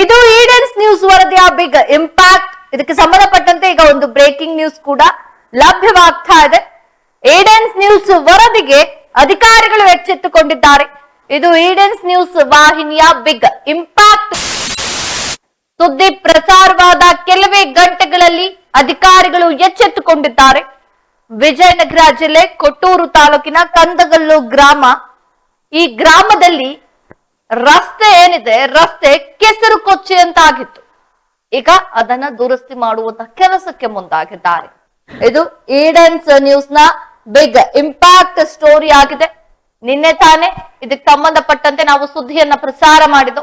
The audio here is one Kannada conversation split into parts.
ಇದು ಈಡನ್ಸ್ ನ್ಯೂಸ್ ವರದಿಯ ಬಿಗ್ ಇಂಪ್ಯಾಕ್ಟ್. ಇದಕ್ಕೆ ಸಂಬಂಧಪಟ್ಟಂತೆ ಈಗ ಒಂದು ಬ್ರೇಕಿಂಗ್ ನ್ಯೂಸ್ ಕೂಡ ಲಭ್ಯವಾಗ್ತಾ ಇದೆ. ಈಡನ್ಸ್ ನ್ಯೂಸ್ ವರದಿಗೆ ಅಧಿಕಾರಿಗಳು ಎಚ್ಚೆತ್ತುಕೊಂಡಿದ್ದಾರೆ. ಇದು ಈಡನ್ಸ್ ನ್ಯೂಸ್ ವಾಹಿನಿಯ ಬಿಗ್ ಇಂಪ್ಯಾಕ್ಟ್. ಸುದ್ದಿ ಪ್ರಸಾರವಾದ ಕೆಲವೇ ಗಂಟೆಗಳಲ್ಲಿ ಅಧಿಕಾರಿಗಳು ಎಚ್ಚೆತ್ತುಕೊಂಡಿದ್ದಾರೆ. ವಿಜಯನಗರ ಜಿಲ್ಲೆ ಕೊಟ್ಟೂರು ತಾಲೂಕಿನ ಕಂದಗಲ್ಲು ಗ್ರಾಮ. ಈ ಗ್ರಾಮದಲ್ಲಿ ರಸ್ತೆ ಏನಿದೆ, ರಸ್ತೆ ಕೆಸರು ಕೊಚ್ಚಿ ಅಂತ ಆಗಿತ್ತು ಈಗ ಅದನ್ನ ದುರಸ್ತಿ ಮಾಡುವಂತಹ ಕೆಲಸಕ್ಕೆ ಮುಂದಾಗಿದ್ದಾರೆ. ಇದು ಈಡನ್ಸ್ ನ್ಯೂಸ್ ಬಿಗ್ ಇಂಪ್ಯಾಕ್ಟ್ ಸ್ಟೋರಿ ಆಗಿದೆ. ನಿನ್ನೆ ತಾನೇ ಇದಕ್ಕೆ ಸಂಬಂಧಪಟ್ಟಂತೆ ನಾವು ಸುದ್ದಿಯನ್ನ ಪ್ರಸಾರ ಮಾಡಿದ್ದು.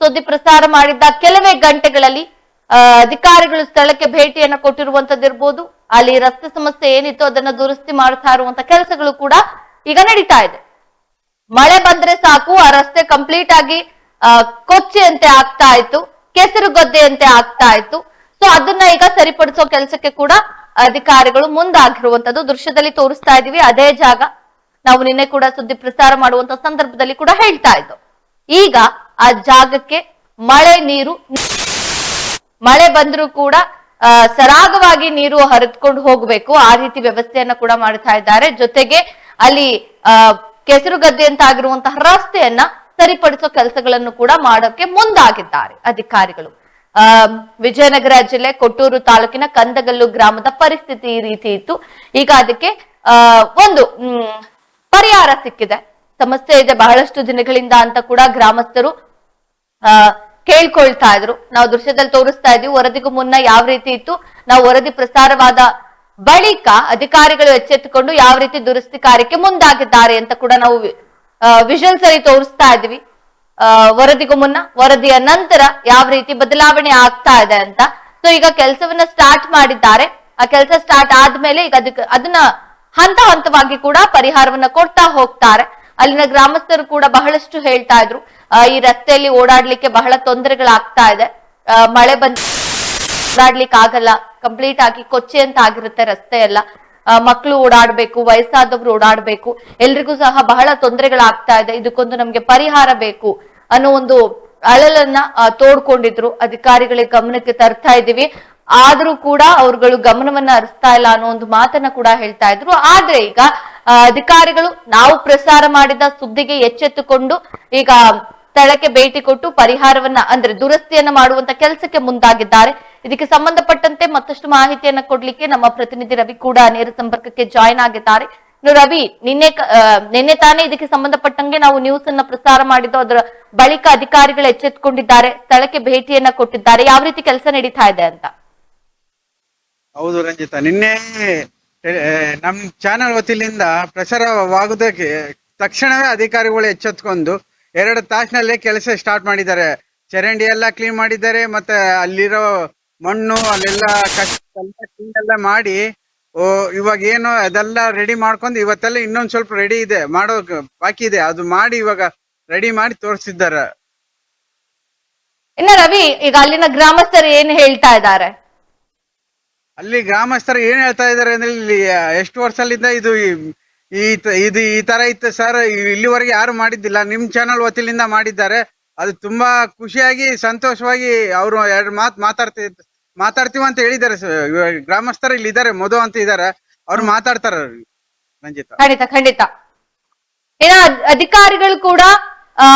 ಸುದ್ದಿ ಪ್ರಸಾರ ಮಾಡಿದ್ದ ಕೆಲವೇ ಗಂಟೆಗಳಲ್ಲಿ ಅಧಿಕಾರಿಗಳು ಸ್ಥಳಕ್ಕೆ ಭೇಟಿಯನ್ನ ಕೊಟ್ಟಿರುವಂತದ್ದಿರ್ಬೋದು. ಅಲ್ಲಿ ರಸ್ತೆ ಸಮಸ್ಯೆ ಏನಿತ್ತು ಅದನ್ನ ದುರಸ್ತಿ ಮಾಡ್ತಾ ಇರುವಂತ ಕೆಲಸಗಳು ಕೂಡ ಈಗ ನಡೀತಾ ಇದೆ. ಮಳೆ ಬಂದ್ರೆ ಸಾಕು, ಆ ರಸ್ತೆ ಕಂಪ್ಲೀಟ್ ಆಗಿ ಕೊಚ್ಚೆಯಂತೆ ಆಗ್ತಾ ಇತ್ತು, ಕೆಸರು ಗದ್ದೆಯಂತೆ ಆಗ್ತಾ ಇತ್ತು. ಸೊ ಅದನ್ನ ಈಗ ಸರಿಪಡಿಸೋ ಕೆಲಸಕ್ಕೆ ಕೂಡ ಅಧಿಕಾರಿಗಳು ಮುಂದಾಗಿರುವಂತದ್ದು ದೃಶ್ಯದಲ್ಲಿ ತೋರಿಸ್ತಾ ಇದೀವಿ. ಅದೇ ಜಾಗ ನಾವು ನಿನ್ನೆ ಕೂಡ ಸುದ್ದಿ ಪ್ರಸಾರ ಮಾಡುವಂತ ಸಂದರ್ಭದಲ್ಲಿ ಕೂಡ ಹೇಳ್ತಾ ಇದ್ದು. ಈಗ ಆ ಜಾಗಕ್ಕೆ ಮಳೆ ನೀರು ಮಳೆ ಬಂದ್ರೂ ಕೂಡ ಸರಾಗವಾಗಿ ನೀರು ಹರಿದ್ಕೊಂಡು ಹೋಗ್ಬೇಕು. ಆ ರೀತಿ ವ್ಯವಸ್ಥೆಯನ್ನ ಕೂಡ ಮಾಡ್ತಾ ಇದ್ದಾರೆ. ಜೊತೆಗೆ ಅಲ್ಲಿ ಕೆಸರು ಗದ್ದೆ ಅಂತ ಆಗಿರುವಂತಹ ರಸ್ತೆಯನ್ನ ಸರಿಪಡಿಸೋ ಕೆಲಸಗಳನ್ನು ಕೂಡ ಮಾಡೋಕೆ ಮುಂದಾಗಿದ್ದಾರೆ ಅಧಿಕಾರಿಗಳು. ಆ ವಿಜಯನಗರ ಜಿಲ್ಲೆ ಕೊಟ್ಟೂರು ತಾಲೂಕಿನ ಕಂದಗಲ್ಲು ಗ್ರಾಮದ ಪರಿಸ್ಥಿತಿ ಈ ರೀತಿ ಇತ್ತು. ಈಗ ಅದಕ್ಕೆ ಒಂದು ಪರಿಹಾರ ಸಿಕ್ಕಿದೆ. ಸಮಸ್ಯೆ ಇದೆ ಬಹಳಷ್ಟು ದಿನಗಳಿಂದ ಅಂತ ಕೂಡ ಗ್ರಾಮಸ್ಥರು, ಆ, ಕೇಳ್ಕೊಳ್ತಾ ಇದ್ರು. ನಾವು ದೃಶ್ಯದಲ್ಲಿ ತೋರಿಸ್ತಾ ಇದೀವಿ ವರದಿಗೂ ಮುನ್ನ ಯಾವ ರೀತಿ ಇತ್ತು. ನಾವು ವರದಿ ಪ್ರಸಾರವಾದ ಬಳಿಕ ಅಧಿಕಾರಿಗಳು ಎಚ್ಚೆತ್ತುಕೊಂಡು ಯಾವ ರೀತಿ ದುರಸ್ತಿ ಕಾರ್ಯಕ್ಕೆ ಮುಂದಾಗಿದ್ದಾರೆ ಅಂತ ಕೂಡ ನಾವು ವಿಷಲ್ ಸರಿ ತೋರಿಸ್ತಾ ಇದ್ವಿ. ವರದಿಗೂ ಮುನ್ನ, ವರದಿಯ ನಂತರ ಯಾವ ರೀತಿ ಬದಲಾವಣೆ ಆಗ್ತಾ ಇದೆ ಅಂತ. ಸೊ ಈಗ ಕೆಲಸವನ್ನ ಸ್ಟಾರ್ಟ್ ಮಾಡಿದ್ದಾರೆ. ಆ ಕೆಲಸ ಸ್ಟಾರ್ಟ್ ಆದ್ಮೇಲೆ ಈಗ ಅದಕ್ಕೆ, ಅದನ್ನ ಹಂತ ಹಂತವಾಗಿ ಕೂಡ ಪರಿಹಾರವನ್ನ ಕೊಡ್ತಾ ಹೋಗ್ತಾರೆ. ಅಲ್ಲಿನ ಗ್ರಾಮಸ್ಥರು ಕೂಡ ಬಹಳಷ್ಟು ಹೇಳ್ತಾ ಇದ್ರು. ಈ ರಸ್ತೆಯಲ್ಲಿ ಓಡಾಡ್ಲಿಕ್ಕೆ ಬಹಳ ತೊಂದರೆಗಳಾಗ್ತಾ ಇದೆ. ಮಳೆ ಬಂದ ಓಡಾಡ್ಲಿಕ್ಕೆ ಆಗಲ್ಲ ಕಂಪ್ಲೀಟ್ ಆಗಿ ಕೊಚ್ಚೆ ಅಂತ ಆಗಿರುತ್ತೆ ರಸ್ತೆ ಎಲ್ಲ. ಮಕ್ಕಳು ಓಡಾಡ್ಬೇಕು, ವಯಸ್ಸಾದವ್ರು ಓಡಾಡ್ಬೇಕು, ಎಲ್ರಿಗೂ ಸಹ ಬಹಳ ತೊಂದರೆಗಳಾಗ್ತಾ ಇದೆ. ಇದಕ್ಕೊಂದು ನಮ್ಗೆ ಪರಿಹಾರ ಬೇಕು ಅನ್ನೋ ಒಂದು ಅಳಲನ್ನ ತೋಡ್ಕೊಂಡಿದ್ರು ಅಧಿಕಾರಿಗಳಿಗೆ ಗಮನಕ್ಕೆ ತರ್ತಾ ಇದೀವಿ ಆದ್ರೂ ಕೂಡ ಅವ್ರುಗಳು ಗಮನವನ್ನ ಹರಿಸ್ತಾ ಇಲ್ಲ ಅನ್ನೋ ಒಂದು ಮಾತನ್ನ ಕೂಡ ಹೇಳ್ತಾ ಇದ್ರು. ಆದ್ರೆ ಈಗ ಅಧಿಕಾರಿಗಳು ನಾವು ಪ್ರಸಾರ ಮಾಡಿದ ಸುದ್ದಿಗೆ ಎಚ್ಚೆತ್ತುಕೊಂಡು ಈಗ ಸ್ಥಳಕ್ಕೆ ಭೇಟಿ ಕೊಟ್ಟು ಪರಿಹಾರವನ್ನ, ಅಂದ್ರೆ ದುರಸ್ತಿಯನ್ನ ಮಾಡುವಂತ ಕೆಲಸಕ್ಕೆ ಮುಂದಾಗಿದ್ದಾರೆ. ಇದಕ್ಕೆ ಸಂಬಂಧಪಟ್ಟಂತೆ ಮತ್ತಷ್ಟು ಮಾಹಿತಿಯನ್ನ ಕೊಡ್ಲಿಕ್ಕೆ ನಮ್ಮ ಪ್ರತಿನಿಧಿ ರವಿ ಕೂಡ ನೇರ ಸಂಪರ್ಕಕ್ಕೆ ಜಾಯಿನ್ ಆಗಿದ್ದಾರೆ. ರವಿ, ನಿನ್ನೆ ನಿನ್ನೆ ತಾನೇ ಇದಕ್ಕೆ ಸಂಬಂಧಪಟ್ಟಂಗೆ ನಾವು ನ್ಯೂಸ್ ಅನ್ನ ಪ್ರಸಾರ ಮಾಡಿದ್ದು, ಅದರ ಬಳಿಕ ಅಧಿಕಾರಿಗಳು ಎಚ್ಚೆತ್ತುಕೊಂಡಿದ್ದಾರೆ ಸ್ಥಳಕ್ಕೆ ಭೇಟಿಯನ್ನ ಕೊಟ್ಟಿದ್ದಾರೆ. ಯಾವ ರೀತಿ ಕೆಲಸ ನಡೀತಾ ಇದೆ ಅಂತ? ಹೌದು ರಂಜಿತಾ, ನಿನ್ನೆ ನಮ್ ಚಾನೆಲ್ ವತಿಯಿಂದ ಪ್ರಸಾರವಾಗುವುದಕ್ಕೆ ತಕ್ಷಣವೇ ಅಧಿಕಾರಿಗಳು ಎಚ್ಚೆತ್ಕೊಂಡು ಎರಡು ತಾಸಿನಲ್ಲೇ ಕೆಲಸ ಸ್ಟಾರ್ಟ್ ಮಾಡಿದ್ದಾರೆ. ಚರಂಡಿ ಎಲ್ಲ ಕ್ಲೀನ್ ಮಾಡಿದ್ದಾರೆ, ಮತ್ತೆ ಅಲ್ಲಿರೋ ಮಣ್ಣು ಅಲ್ಲೆಲ್ಲ ಕಷ್ಟ ಮಾಡಿ ಓ ಇವಾಗ ಏನು ಅದೆಲ್ಲ ರೆಡಿ ಮಾಡ್ಕೊಂಡು ಇವತ್ತೆಲ್ಲ ಇನ್ನೊಂದ್ ಸ್ವಲ್ಪ ರೆಡಿ ಇದೆ ಮಾಡೋ ಬಾಕಿ ಇದೆ. ಅದು ಮಾಡಿ ಇವಾಗ ರೆಡಿ ಮಾಡಿ ತೋರಿಸಿದ್ದಾರೆ. ಇನ್ನ ರವಿ ಈಗ ಅಲ್ಲಿನ ಗ್ರಾಮಸ್ಥರು ಏನ್ ಹೇಳ್ತಾ ಇದ್ದಾರೆ? ಅಲ್ಲಿ ಗ್ರಾಮಸ್ಥರು ಏನ್ ಹೇಳ್ತಾ ಇದಾರೆ ಅಂದ್ರೆ ಇಲ್ಲಿ ಎಷ್ಟು ವರ್ಷದಿಂದ ಇದು ಈ- ಇದು ಈ ತರ ಇತ್ತು ಸರ್. ಇಲ್ಲಿವರೆಗೆ ಯಾರು ಮಾಡಿದ್ದಿಲ್ಲ. ನಿಮ್ ಚಾನಲ್ ವತಿಯಿಂದ ಮಾಡಿದ್ದಾರೆ. ಅದು ತುಂಬಾ ಖುಷಿಯಾಗಿ ಸಂತೋಷವಾಗಿ ಅವರು ಎರಡು ಮಾತು ಮಾತಾಡ್ತಿ ಮಾತಾಡ್ತೀವಿ ಅಂತ ಹೇಳಿದ್ದಾರೆ. ಗ್ರಾಮಸ್ಥರು ಇಲ್ಲಿ ಇದ್ದಾರೆ ಮಧು ಅಂತ ಇದ್ದಾರೆ. ಅವ್ರು ಮಾತಾಡ್ತಾರ ರಂಜಿತ. ಖಂಡಿತ ಖಂಡಿತ. ಏನ ಅಧಿಕಾರಿಗಳು ಕೂಡ ಆ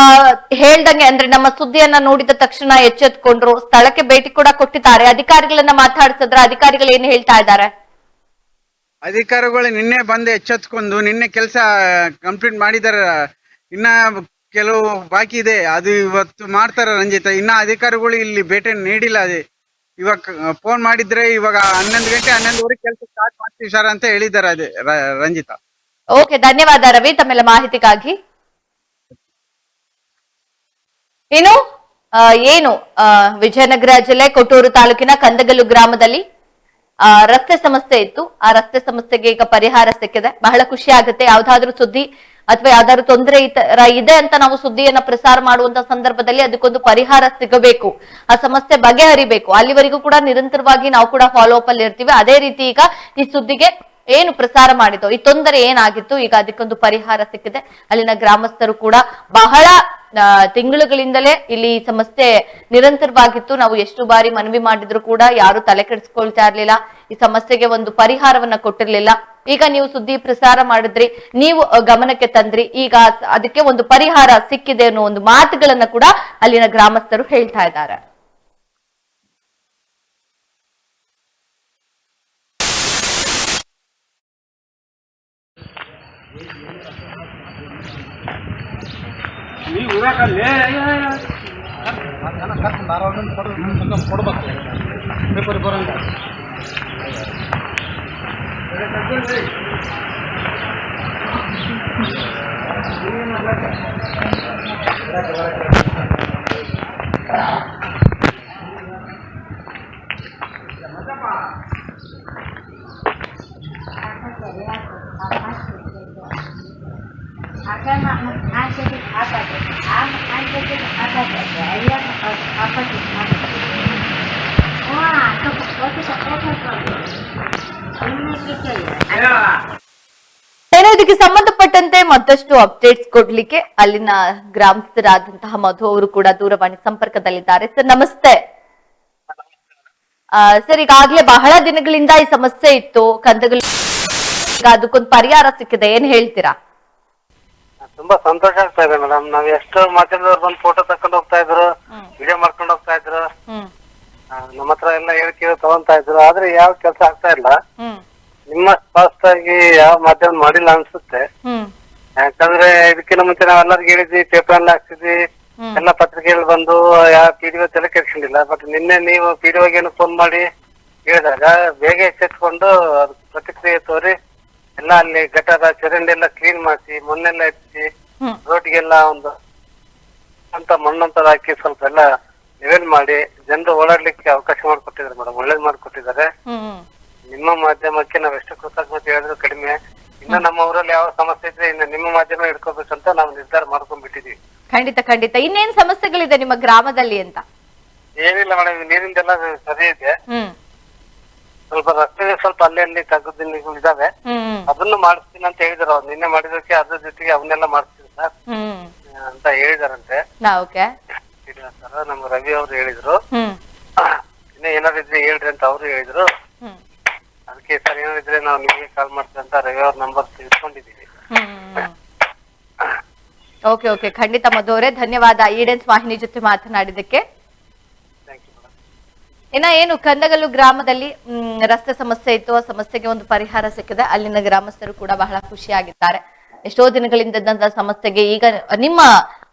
ಹೇಳ್ದಂಗೆ ಅಂದ್ರೆ ನಮ್ಮ ಸುದ್ದಿಯನ್ನ ನೋಡಿದ ತಕ್ಷಣ ಎಚ್ಚೆತ್ಕೊಂಡ್ರು ಸ್ಥಳಕ್ಕೆ ಭೇಟಿ ಕೂಡ ಕೊಟ್ಟಿದ್ದಾರೆ. ಅಧಿಕಾರಿಗಳನ್ನ ಮಾತಾಡ್ಸಿದ್ರ ಅಧಿಕಾರಿಗಳು ಏನ್ ಹೇಳ್ತಾ ಇದ್ದಾರೆ? ಅಧಿಕಾರಿಗಳು ನಿನ್ನೆ ಬಂದು ಎಚ್ಚೆತ್ಕೊಂಡು ನಿನ್ನೆ ಕೆಲಸ ಕಂಪ್ಲೀಟ್ ಮಾಡಿದಾರ ಇನ್ನ ಕೆಲವು ಬಾಕಿ ಇದೆ. ಅದು ಇವತ್ತು ಮಾಡ್ತಾರೆ ರಂಜಿತ. ಇನ್ನ ಅಧಿಕಾರಿಗಳು ಇಲ್ಲಿ ಭೇಟಿ ನೀಡಿಲ್ಲ ಅದೇ. ಇವಾಗ ಫೋನ್ ಮಾಡಿದ್ರೆ ಇವಾಗ ಹನ್ನೊಂದು ಗಂಟೆ ಹನ್ನೊಂದುವರೆ ಕೆಲಸ ಸ್ಟಾರ್ಟ್ ಮಾಡ್ತೀವಿ ಸರ್ ಅಂತ ಹೇಳಿದ್ದಾರೆ ಅದೇ ರಂಜಿತ. ಓಕೆ ಧನ್ಯವಾದ ರವಿ. ತಮ್ಮೆಲ್ಲ ಮಾಹಿತಿಗಾಗಿ. ಇನ್ನು ಏನು ವಿಜಯನಗರ ಜಿಲ್ಲೆ ಕೊಟ್ಟೂರು ತಾಲೂಕಿನ ಕಂದಗಲ್ಲು ಗ್ರಾಮದಲ್ಲಿ ಆ, ರಸ್ತೆ ಸಮಸ್ಯೆ ಇತ್ತು. ಆ ರಸ್ತೆ ಸಮಸ್ಯೆಗೆ ಈಗ ಪರಿಹಾರ ಸಿಕ್ಕಿದೆ. ಬಹಳ ಖುಷಿ ಆಗುತ್ತೆ. ಯಾವ್ದಾದ್ರು ಸುದ್ದಿ ಅಥವಾ ಯಾವ್ದಾದ್ರು ತೊಂದರೆ ಇದೆ ಅಂತ ನಾವು ಸುದ್ದಿಯನ್ನ ಪ್ರಸಾರ ಮಾಡುವಂತ ಸಂದರ್ಭದಲ್ಲಿ ಅದಕ್ಕೊಂದು ಪರಿಹಾರ ಸಿಗಬೇಕು. ಆ ಸಮಸ್ಯೆ ಬಗೆಹರಿಬೇಕು. ಅಲ್ಲಿವರೆಗೂ ಕೂಡ ನಿರಂತರವಾಗಿ ನಾವು ಕೂಡ ಫಾಲೋ ಅಪ್ ಅಲ್ಲಿ ಇರ್ತೀವಿ. ಅದೇ ರೀತಿ ಈಗ ಈ ಸುದ್ದಿಗೆ ಏನು ಪ್ರಸಾರ ಮಾಡಿದ್ದು? ಈ ತೊಂದರೆ ಏನಾಗಿತ್ತು? ಈಗ ಅದಕ್ಕೊಂದು ಪರಿಹಾರ ಸಿಕ್ಕಿದೆ. ಅಲ್ಲಿನ ಗ್ರಾಮಸ್ಥರು ಕೂಡ ಬಹಳ ತಿಂಗಳುಗಳಿಂದಲೇ ಇಲ್ಲಿ ಸಮಸ್ಯೆ ನಿರಂತರವಾಗಿತ್ತು. ನಾವು ಎಷ್ಟು ಬಾರಿ ಮನವಿ ಮಾಡಿದ್ರು ಕೂಡ ಯಾರು ತಲೆ ಕೆಡಿಸ್ಕೊಳ್ತಾ ಇರ್ಲಿಲ್ಲ. ಈ ಸಮಸ್ಯೆಗೆ ಒಂದು ಪರಿಹಾರವನ್ನ ಕೊಟ್ಟಿರ್ಲಿಲ್ಲ. ಈಗ ನೀವು ಸುದ್ದಿ ಪ್ರಸಾರ ಮಾಡಿದ್ರಿ, ನೀವು ಗಮನಕ್ಕೆ ತಂದ್ರಿ. ಈಗ ಅದಕ್ಕೆ ಒಂದು ಪರಿಹಾರ ಸಿಕ್ಕಿದೆ ಅನ್ನೋ ಒಂದು ಮಾತುಗಳನ್ನ ಕೂಡ ಅಲ್ಲಿನ ಗ್ರಾಮಸ್ಥರು ಹೇಳ್ತಾ ಇದ್ದಾರೆ. ನೀವು ಇರಕಲ್ಲೇ ಜನ ಕರ್ಕೊಂಡು ಧಾರವಾಡ ಕೊಡು ಕೊಡ್ಬೇಕು ಪೇಪರ್ ಬರೋಂಗ ಏನೋ ಇದಕ್ಕೆ ಸಂಬಂಧಪಟ್ಟಂತೆ ಮತ್ತಷ್ಟು ಅಪ್ಡೇಟ್ಸ್ ಕೊಡ್ಲಿಕ್ಕೆ ಅಲ್ಲಿನ ಗ್ರಾಮಸ್ಥರಾದಂತಹ ಮಧು ಅವರು ಕೂಡ ದೂರವಾಣಿ ಸಂಪರ್ಕದಲ್ಲಿದ್ದಾರೆ. ಸರ್ ನಮಸ್ತೆ. ಆ, ಸರ್ ಈಗಾಗ್ಲೇ ಬಹಳ ದಿನಗಳಿಂದ ಈ ಸಮಸ್ಯೆ ಇತ್ತು. ಕಂದಗಳು ಈಗ ಅದಕ್ಕೊಂದು ಪರಿಹಾರ ಸಿಕ್ಕಿದೆ. ಏನ್ ಹೇಳ್ತೀರಾ? ತುಂಬಾ ಸಂತೋಷ ಆಗ್ತಾ ಇದೆ ಮೇಡಮ್ ನಾವ್ ಎಷ್ಟು ಮಾಧ್ಯಮದವ್ರು ಬಂದು ಫೋಟೋ ತಕೊಂಡ್ ಹೋಗ್ತಾ ಇದ್ರು ವಿಡಿಯೋ ಮಾಡ್ಕೊಂಡು ಹೋಗ್ತಾ ಇದ್ರು. ನಮ್ಮ ಹತ್ರ ಎಲ್ಲ ಹೇಳಿಕೆ ತಗೊಂತಾ ಇದ್ರು. ಆದ್ರೆ ಯಾವ ಕೆಲಸ ಆಗ್ತಾ ಇಲ್ಲ. ನಿಮ್ಮ ಸ್ಪಷ್ಟಾಗಿ ಯಾವ ಮಾಧ್ಯಮ ಮಾಡಿಲ್ಲ ಅನ್ಸುತ್ತೆ. ಹ್ಮ್. ಯಾಕಂದ್ರೆ ಇದಕ್ಕಿಂತ ಮುಂಚೆ ನಾವೆಲ್ಲರಿಗೂ ಹೇಳಿದ್ವಿ ಪೇಪರ್ ಎಲ್ಲ ಹಾಕ್ತಿದ್ವಿ ಎಲ್ಲಾ ಪತ್ರಿಕೆಗಳು ಬಂದು ಯಾವ ಪಿಡಿಒ ತಲೆ ಕೆಡ್ಕೊಂಡಿಲ್ಲ ಬಟ್ ನಿನ್ನೆ ನೀವು ಪಿಡಿಒಗೇನು ಫೋನ್ ಮಾಡಿ ಹೇಳಿದಾಗ ಬೇಗ ಎಚ್ಚೆತ್ಕೊಂಡು ಅದ್ ಪ್ರತಿಕ್ರಿಯೆ ತೋರಿ ಎಲ್ಲ ಅಲ್ಲಿ ಗಟಾರ ಚರಂಡಿ ಎಲ್ಲ ಕ್ಲೀನ್ ಮಾಡಿಸಿ ಮಣ್ಣೆಲ್ಲ ಎತ್ತಿ ರೋಡ್ಗೆಲ್ಲ ಒಂದು ಅಂತ ಮಣ್ಣಂತ ಹಾಕಿ ಸ್ವಲ್ಪ ಎಲ್ಲ ಲೆವೆಲ್ ಮಾಡಿ ಜನರು ಓಡಾಡ್ಲಿಕ್ಕೆ ಅವಕಾಶ ಮಾಡಿಕೊಟ್ಟಿದ್ದಾರೆ ಮೇಡಮ್ ಒಳ್ಳೇದ್ ಮಾಡಿಕೊಟ್ಟಿದ್ದಾರೆ. ನಿಮ್ಮ ಮಾಧ್ಯಮಕ್ಕೆ ನಾವ್ ಎಷ್ಟು ಕೃತಜ್ಞತೆ ಹೇಳಿದ್ರು ಕಡಿಮೆ. ಇನ್ನು ನಮ್ಮ ಊರಲ್ಲಿ ಯಾವ ಸಮಸ್ಯೆ ಇದ್ರೆ ಇನ್ನು ನಿಮ್ಮ ಮಾಧ್ಯಮ ಅಂತ ನಾವು ನಿರ್ಧಾರ ಮಾಡ್ಕೊಂಡ್ಬಿಟ್ಟಿದೀವಿ. ಖಂಡಿತ ಖಂಡಿತ. ಇನ್ನೇನ್ ಸಮಸ್ಯೆಗಳಿದೆ ನಿಮ್ಮ ಗ್ರಾಮದಲ್ಲಿ ಅಂತ? ಏನಿಲ್ಲ ಮೇಡಮ್ ನೀರಿಂದೆಲ್ಲ ಸರಿ ಇದೆ. ಹ್ಮ್. ಸ್ವಲ್ಪ ರಸ್ತೆ ಸ್ವಲ್ಪ ಅಲ್ಲಿ ಅಲ್ಲಿ ತಗ್ಗುದಿಲ್ಲ ಇದಾವೆ. ಹ್ಮ್ ಅದನ್ನು ಮಾಡಿಸ್ತೀನಿ ಅಂತ ಹೇಳಿದ್ರು ಅವ್ರು. ನಿನ್ನೆ ಮಾಡಿದಕ್ಕೆ ಅದ್ರ ಜೊತೆಗೆ ಅವನ್ನೆಲ್ಲ ಮಾಡಿಸ್ತೀನಿ ಸರ್. ಹ್ಮ್. ಅಂತ ಹೇಳಿದಾರಂತೆ. ನಾ ಓಕೆ. ಸರ್ ನಮ್ಮ ರವಿ ಅವ್ರು ಹೇಳಿದ್ರು. ಹ್ಮ್. ಇನ್ನ ಏನಾದ್ರು ಇದ್ರೆ ಹೇಳ್ರಿ ಅಂತ ಅವ್ರು ಹೇಳಿದ್ರು. ಸರ್ ಏನಾದ್ರು ನಾವು ನಿಮಗೆ ಕಾಲ್ ಮಾಡ್ತೀವಿ ಅಂತ ರವಿ ಅವ್ರ ನಂಬರ್ ತಿಳ್ಕೊಂಡಿದ್ದೀವಿ ಓಕೆ ಓಕೆ ಖಂಡಿತ ಮಧು ಅವರೇ ಧನ್ಯವಾದ. ಈಡೆನ್ಸ್ ವಾಹಿನಿ ಜೊತೆ ಮೇಡಮ್ ಇನ್ನ ಏನು ಕಂದಗಲ್ಲು ಗ್ರಾಮದಲ್ಲಿ ರಸ್ತೆ ಸಮಸ್ಯೆ ಇತ್ತು. ಆ ಸಮಸ್ಯೆಗೆ ಒಂದು ಪರಿಹಾರ ಸಿಕ್ಕಿದೆ. ಅಲ್ಲಿನ ಗ್ರಾಮಸ್ಥರು ಕೂಡ ಬಹಳ ಖುಷಿಯಾಗಿದ್ದಾರೆ. ಎಷ್ಟೋ ದಿನಗಳಿಂದ ಸಮಸ್ಯೆಗೆ ಈಗ ನಿಮ್ಮ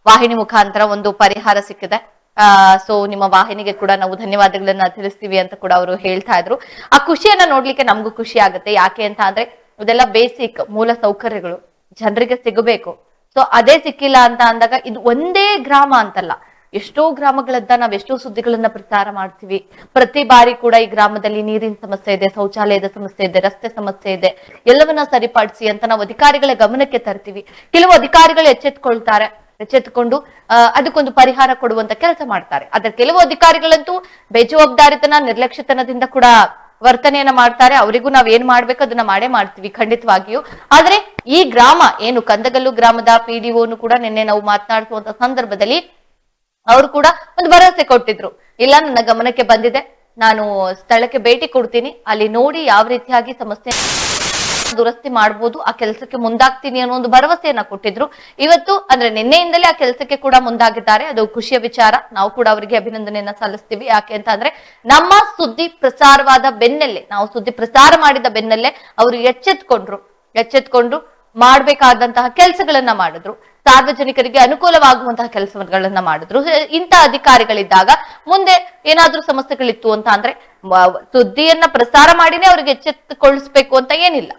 ವಾಹಿನಿ ಮುಖಾಂತರ ಒಂದು ಪರಿಹಾರ ಸಿಕ್ಕಿದೆ. ಆ ಸೊ ನಿಮ್ಮ ವಾಹಿನಿಗೆ ಕೂಡ ನಾವು ಧನ್ಯವಾದಗಳನ್ನ ತಿಳಿಸ್ತೀವಿ ಅಂತ ಕೂಡ ಅವರು ಹೇಳ್ತಾ ಇದ್ರು. ಆ ಖುಷಿಯನ್ನ ನೋಡ್ಲಿಕ್ಕೆ ನಮಗೂ ಖುಷಿ ಆಗುತ್ತೆ. ಯಾಕೆ ಅಂತ ಅಂದ್ರೆ, ಇದೆಲ್ಲ ಬೇಸಿಕ್ ಮೂಲ ಸೌಕರ್ಯಗಳು. ಜನರಿಗೆ ಸಿಗಬೇಕು. ಸೊ ಅದೇ ಸಿಕ್ಕಿಲ್ಲ ಅಂತ ಅಂದಾಗ ಇದು ಒಂದೇ ಗ್ರಾಮ ಅಂತಲ್ಲ. ಎಷ್ಟೋ ಗ್ರಾಮಗಳದ್ದ ನಾವ್ ಎಷ್ಟೋ ಸುದ್ದಿಗಳನ್ನ ಪ್ರಚಾರ ಮಾಡ್ತೀವಿ. ಪ್ರತಿ ಬಾರಿ ಕೂಡ ಈ ಗ್ರಾಮದಲ್ಲಿ ನೀರಿನ ಸಮಸ್ಯೆ ಇದೆ, ಶೌಚಾಲಯದ ಸಮಸ್ಯೆ ಇದೆ, ರಸ್ತೆ ಸಮಸ್ಯೆ ಇದೆ. ಎಲ್ಲವನ್ನ ಸರಿಪಡಿಸಿ ಅಂತ ನಾವು ಅಧಿಕಾರಿಗಳ ಗಮನಕ್ಕೆ ತರ್ತೀವಿ. ಕೆಲವು ಅಧಿಕಾರಿಗಳು ಎಚ್ಚೆತ್ಕೊಳ್ತಾರೆ. ಎಚ್ಚೆತ್ತುಕೊಂಡು ಅದಕ್ಕೊಂದು ಪರಿಹಾರ ಕೊಡುವಂತ ಕೆಲಸ ಮಾಡ್ತಾರೆ. ಆದ್ರೆ ಕೆಲವು ಅಧಿಕಾರಿಗಳಂತೂ ಬೇಜವಾಬ್ದಾರಿತನ, ನಿರ್ಲಕ್ಷ್ಯತನದಿಂದ ಕೂಡ ವರ್ತನೆಯನ್ನ ಮಾಡ್ತಾರೆ. ಅವರಿಗೂ ನಾವ್ ಏನ್ ಮಾಡ್ಬೇಕು ಅದನ್ನ ಮಾಡೇ ಮಾಡ್ತೀವಿ ಖಂಡಿತವಾಗಿಯೂ. ಆದ್ರೆ ಈ ಗ್ರಾಮ ಏನು ಕಂದಗಲ್ಲು ಗ್ರಾಮದ ಪಿಡಿಒನು ಕೂಡ ನಿನ್ನೆ ನಾವು ಮಾತನಾಡಿಸುವಂತ ಸಂದರ್ಭದಲ್ಲಿ ಅವರು ಕೂಡ ಒಂದು ಭರವಸೆ ಕೊಟ್ಟಿದ್ರು. ಇಲ್ಲ, ನನ್ನ ಗಮನಕ್ಕೆ ಬಂದಿದೆ. ನಾನು ಸ್ಥಳಕ್ಕೆ ಭೇಟಿ ಕೊಡ್ತೀನಿ. ಅಲ್ಲಿ ನೋಡಿ ಯಾವ ರೀತಿಯಾಗಿ ಸಮಸ್ಯೆ ದುರಸ್ತಿ ಮಾಡ್ಬೋದು, ಆ ಕೆಲಸಕ್ಕೆ ಮುಂದಾಗ್ತೀನಿ ಅನ್ನೋ ಒಂದು ಭರವಸೆಯನ್ನ ಕೊಟ್ಟಿದ್ರು. ಇವತ್ತು ಅಂದ್ರೆ ನಿನ್ನೆಯಿಂದಲೇ ಆ ಕೆಲಸಕ್ಕೆ ಕೂಡ ಮುಂದಾಗಿದ್ದಾರೆ. ಅದು ಖುಷಿಯ ವಿಚಾರ. ನಾವು ಕೂಡ ಅವರಿಗೆ ಅಭಿನಂದನೆಯನ್ನ ಸಲ್ಲಿಸ್ತೀವಿ. ಯಾಕೆ ಅಂತ ಅಂದ್ರೆ ನಮ್ಮ ಸುದ್ದಿ ಪ್ರಸಾರವಾದ ಬೆನ್ನಲ್ಲೇ, ನಾವು ಸುದ್ದಿ ಪ್ರಸಾರ ಮಾಡಿದ ಬೆನ್ನಲ್ಲೇ ಅವರು ಎಚ್ಚೆತ್ಕೊಂಡ್ರು. ಎಚ್ಚೆತ್ಕೊಂಡು ಮಾಡಬೇಕಾದಂತಹ ಕೆಲಸಗಳನ್ನ ಮಾಡಿದ್ರು. ಸಾರ್ವಜನಿಕರಿಗೆ ಅನುಕೂಲವಾಗುವಂತಹ ಕೆಲಸಗಳನ್ನ ಮಾಡಿದ್ರು. ಇಂತಹ ಅಧಿಕಾರಿಗಳಿದ್ದಾಗ ಮುಂದೆ ಏನಾದ್ರೂ ಸಮಸ್ಯೆಗಳಿತ್ತು ಅಂತ ಅಂದ್ರೆ ಸುದ್ದಿಯನ್ನ ಪ್ರಸಾರ ಮಾಡಿನೇ ಅವ್ರಿಗೆ ಎಚ್ಚೆತ್ತುಗೊಳಿಸ್ಬೇಕು ಅಂತ ಏನಿಲ್ಲ.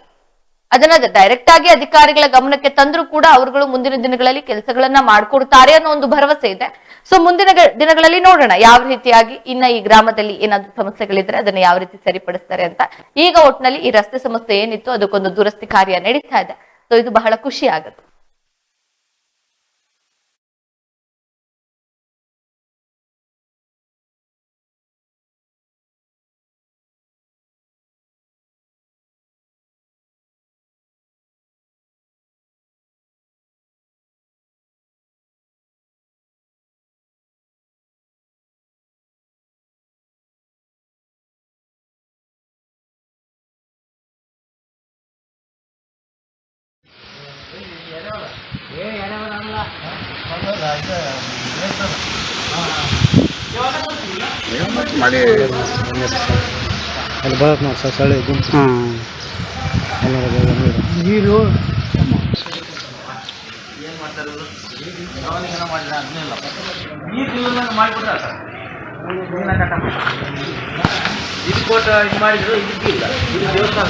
ಅದನ್ನ ಡೈರೆಕ್ಟ್ ಆಗಿ ಅಧಿಕಾರಿಗಳ ಗಮನಕ್ಕೆ ತಂದ್ರು ಕೂಡ ಅವರುಗಳು ಮುಂದಿನ ದಿನಗಳಲ್ಲಿ ಕೆಲಸಗಳನ್ನ ಮಾಡ್ಕೊಡ್ತಾರೆ ಅನ್ನೋ ಒಂದು ಭರವಸೆ ಇದೆ. ಸೊ ಮುಂದಿನ ದಿನಗಳಲ್ಲಿ ನೋಡೋಣ ಯಾವ ರೀತಿಯಾಗಿ ಇನ್ನ ಈ ಗ್ರಾಮದಲ್ಲಿ ಏನಾದ್ರು ಸಮಸ್ಯೆಗಳಿದ್ರೆ ಅದನ್ನ ಯಾವ ರೀತಿ ಸರಿಪಡಿಸ್ತಾರೆ ಅಂತ. ಈಗ ಒಟ್ನಲ್ಲಿ ಈ ರಸ್ತೆ ಸಮಸ್ಯೆ ಏನಿತ್ತು ಅದಕ್ಕೊಂದು ದುರಸ್ತಿ ಕಾರ್ಯ ನಡೀತಾ ಇದೆ. ಸೊ ಇದು ಬಹಳ ಖುಷಿ ಆಗುತ್ತೆ. ಮಾಡಿ. ಅಲ್ಲಿ ಬರತ್ ನೋಡಿ ಸರ್ ಸಳಿ ಗುಂಪು. ಹಾಂ ನೀರು. ಇದಕ್ಕೋಟ ಇದು ಮಾಡಿದ್ರು ಇದಕ್ಕಿಲ್ಲ ಇದು ದೇವಸ್ಥಾನ.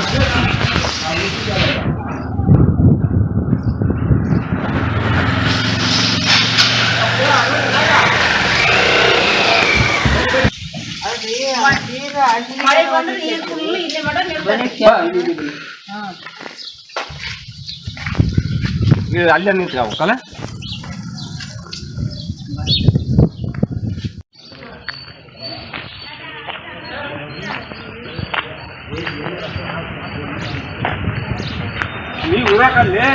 ಅಲ್ಲೇ ನಿಂತ್ಕೋಬೇಕಲ್ಲ ನೀವು ಊರಾಕಲ್ಲೇ